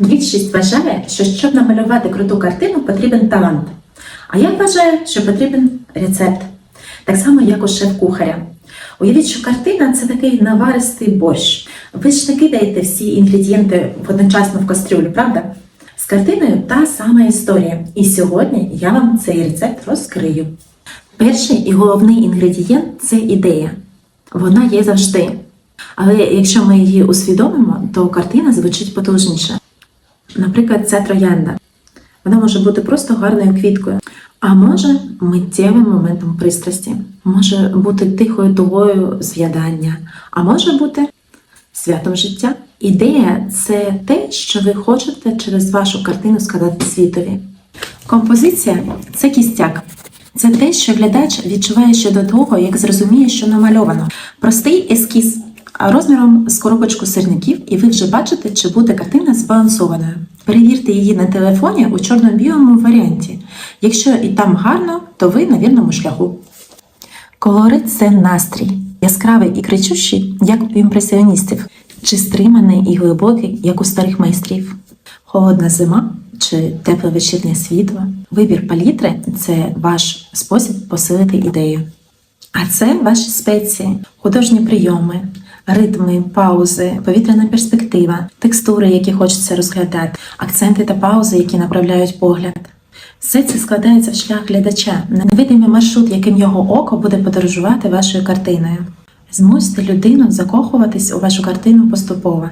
Більшість вважає, що щоб намалювати круту картину, потрібен талант. А я вважаю, що потрібен рецепт, так само, як у шеф-кухаря. Уявіть, що картина це такий наваристий борщ. Ви ж не кидаєте всі інгредієнти одночасно в кастрюлю, правда? З картиною та сама історія. І сьогодні я вам цей рецепт розкрию. Перший і головний інгредієнт це ідея. Вона є завжди. Але якщо ми її усвідомимо, то картина звучить потужніше. Наприклад, ця троянда. Вона може бути просто гарною квіткою, а може миттєвим моментом пристрасті, може бути тихою тугою зв'ядання, а може бути святом життя. Ідея це те, що ви хочете через вашу картину сказати світові. Композиція це кістяк. Це те, що глядач відчуває ще до того, як зрозуміє, що намальовано. Простий ескіз розміром з коробочку сирників, і ви вже бачите, чи буде картина збалансованою. Перевірте її на телефоні у чорно-білому варіанті. Якщо і там гарно, то ви на вірному шляху. Колорит це настрій, яскравий і кричущий, як у імпресіоністів, чи стриманий і глибокий, як у старих майстрів. Холодна зима чи тепле вечірнє світло. Вибір палітри це ваш спосіб посилити ідею. А це ваші спеції, художні прийоми, ритми, паузи, повітряна перспектива, текстури, які хочеться розглядати, акценти та паузи, які направляють погляд. Все це складається в шлях глядача, невидимий маршрут, яким його око буде подорожувати вашою картиною. Змусьте людину закохуватись у вашу картину поступово.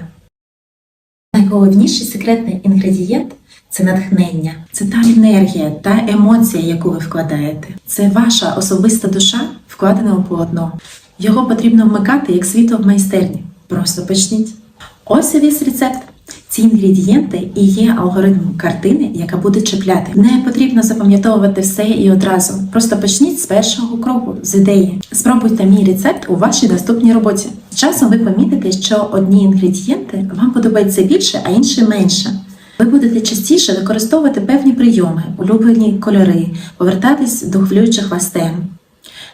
Найголовніший секретний інгредієнт це натхнення, це та енергія, та емоція, яку ви вкладаєте. Це ваша особиста душа, вкладена у полотно. Його потрібно вмикати як світло в майстерні. Просто почніть. Ось і весь рецепт. Ці інгредієнти і є алгоритм картини, яка буде чіпляти. Не потрібно запам'ятовувати все і одразу. Просто почніть з першого кроку, з ідеї. Спробуйте мій рецепт у вашій наступній роботі. З Часом ви помітите, що одні інгредієнти вам подобаються більше, а інші менше. Ви будете частіше використовувати певні прийоми, улюблені кольори, повертатись до хвилюючих вас тем.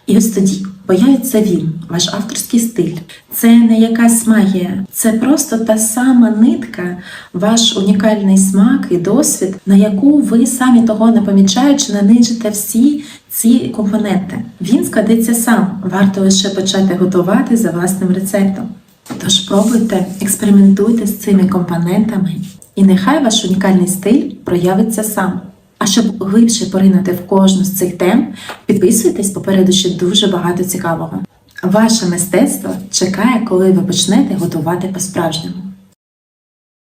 І ось тоді появиться він, ваш авторський стиль. Це не якась магія, це просто та сама нитка, ваш унікальний смак і досвід, на яку ви самі того не помічаючи, нанижите всі ці компоненти. Він складеться сам, варто лише почати готувати за власним рецептом. Тож пробуйте, експериментуйте з цими компонентами, і нехай ваш унікальний стиль проявиться сам. А щоб глибше поринути в кожну з цих тем, підписуйтесь попереду ще дуже багато цікавого. Ваше мистецтво чекає, коли ви почнете готувати по-справжньому.